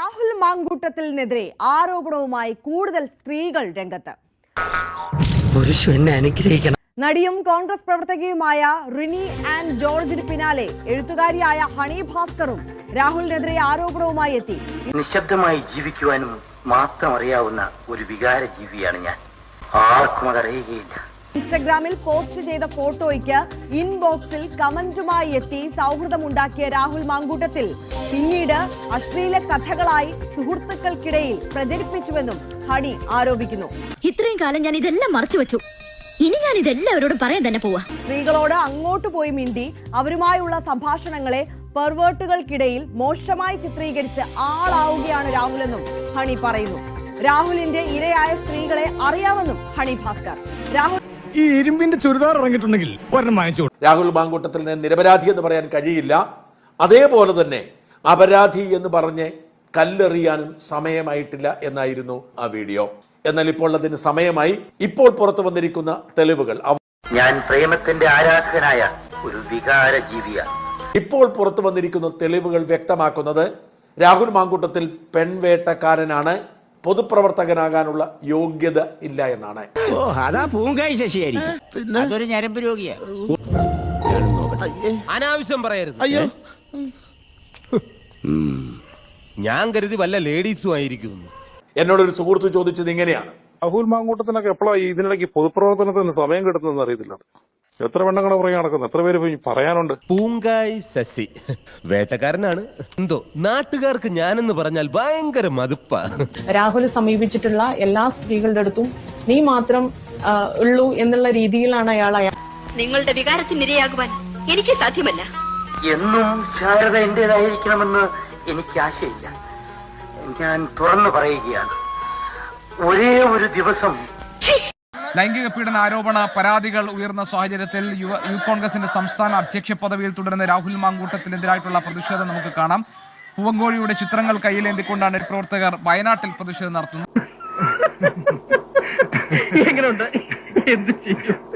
രാഹുൽ മാങ്കൂട്ടത്തിനെതിരെ ആരോപണവുമായി കൂടുതൽ സ്ത്രീകൾ രംഗത്ത്. നടിയും കോൺഗ്രസ് പ്രവർത്തകയുമായ റിനി ആൻഡ് ജോർജിന് പിന്നാലെ എഴുത്തുകാരിയായ ഹണി ഭാസ്കറും രാഹുലിനെതിരെ ആരോപണവുമായി എത്തി. നിശബ്ദമായി ജീവിക്കുവാനും മാത്രം അറിയാവുന്ന ഒരു വികാര ജീവിയാണ് ഞാൻ. ആർക്കും അതറിയുകയില്ല. ഇൻസ്റ്റഗ്രാമിൽ പോസ്റ്റ് ചെയ്ത ഫോട്ടോയ്ക്ക് ഇൻബോക്സിൽ കമന്റുമായി എത്തി സൗഹൃദമുണ്ടാക്കിയ രാഹുൽ മാങ്കൂട്ടത്തിൽ. പിന്നീട് അശ്ലീല കഥകളായി സുഹൃത്തുക്കൾക്കിടയിൽ പ്രചരിപ്പിച്ചുവെന്നും ഹണി ആരോപിക്കുന്നു. ഇത്രയും കാലം ഞാൻ ഇതെല്ലാം മറച്ചു വെച്ചു. ഇനി ഞാൻ ഇതെല്ലാവരോടും പറയാൻ തന്നെ പോവാ. സ്ത്രീകളോട് അങ്ങോട്ട് പോയി മിണ്ടി അവരുമായുള്ള സംഭാഷണങ്ങളെ പെർവേർട്ടുകൾക്കിടയിൽ മോശമായി ചിത്രീകരിച്ച് ആളാവുകയാണ് രാഹുലെന്നും ഹണി പറയുന്നു. രാഹുലിന്റെ ഇരയായ സ്ത്രീകളെ അറിയാമെന്നും ഹണി ഭാസ്കർ. രാഹുൽ ഈ ഇരുമ്പിന്റെ ചുരിദാർ ഇറങ്ങിയിട്ടുണ്ടെങ്കിൽ ഒരെണ്ണം വാങ്ങിച്ചു രാഹുൽ മാങ്കൂട്ടത്തിന് നിരപരാധി എന്ന് പറയാൻ കഴിയില്ല. അതേപോലെ തന്നെ അപരാധി എന്ന് പറഞ്ഞ് കല്ലെറിയാനും സമയമായിട്ടില്ല എന്നായിരുന്നു ആ വീഡിയോ. എന്നാൽ ഇപ്പോൾ അതിന് സമയമായി. ഇപ്പോൾ പുറത്തു വന്നിരിക്കുന്ന തെളിവുകൾ ഞാൻ പ്രേമത്തിന്റെ ആരാധകനായ ഒരു വികാര ജീവിയാണ് ഇപ്പോൾ പുറത്തു വന്നിരിക്കുന്ന തെളിവുകൾ വ്യക്തമാക്കുന്നത് രാഹുൽ മാങ്കൂട്ടത്തിൽ പെൺവേട്ടക്കാരനാണ്. പൊതുപ്രവർത്തകനാകാനുള്ള യോഗ്യത ഇല്ല എന്നാണ്. ഓ അതാ പൂങ്കായി ശശിയായിരിക്കും. അതൊരു ഞരമ്പ് രോഗിയാ. അനാവശ്യം പറയരുത്. അയ്യോ. ഞാൻ കരുതി വല്ല ലേഡീസും ആയിരിക്കും എന്നോടൊരു സുഹൃത്ത് ചോദിച്ചത് ഇങ്ങനെയാണ്. രാഹുൽ മാങ്കൂട്ടത്തിനൊക്കെ എപ്പോഴാണ് ഇതിനിടയ്ക്ക് പൊതുപ്രവർത്തനത്തിന് സമയം കിട്ടുന്നതെന്ന് അറിയത്തില്ല എത്ര പെണ്ണുങ്ങളെ പുറകെ നടക്കുന്നു? എത്ര പേര് ഇപ്പൊ പറയാനുണ്ട്? പൂങ്കായ് ശശി. വേട്ടക്കാരനാണ്. എന്തോ നാട്ടുകാർക്ക് ഞാനെന്ന് പറഞ്ഞാൽ ഭയങ്കര മതിപ്പാ. രാഹുൽ സമീപിച്ചിട്ടുള്ള എല്ലാ സ്ത്രീകളുടെ അടുത്തും നീ മാത്രം ആ, ഉള്ളൂ എന്നുള്ള രീതിയിലാണ് അയാൾ അയാൾ നിങ്ങളുടെ വികാരത്തിനിരയാകുവാൻ എനിക്ക് സാധ്യമല്ല. എന്നും ശാരദ എന്റേതായിരിക്കണമെന്ന് എനിക്ക് ആശയില്ല. ഞാൻ തുറന്നു പറയുകയാണ്. ഒരേ ഒരു ദിവസം ലൈംഗിക പീഡന ആരോപണ പരാതികൾ ഉയർന്ന സാഹചര്യത്തിൽ യുവ യൂത്ത് കോൺഗ്രസിന്റെ സംസ്ഥാന അധ്യക്ഷ പദവിയിൽ തുടരുന്ന രാഹുൽ മാങ്കൂട്ടത്തിനെതിരായിട്ടുള്ള പ്രതിഷേധം നമുക്ക് കാണാം. പൂവങ്കോഴിയുടെ ചിത്രങ്ങൾ കയ്യിലേന്തിക്കൊണ്ടാണ് പ്രവർത്തകർ വയനാട്ടിൽ പ്രതിഷേധം നടത്തുന്നത്. എങ്ങനെയുണ്ട് എന്ത് ചെയ്യും?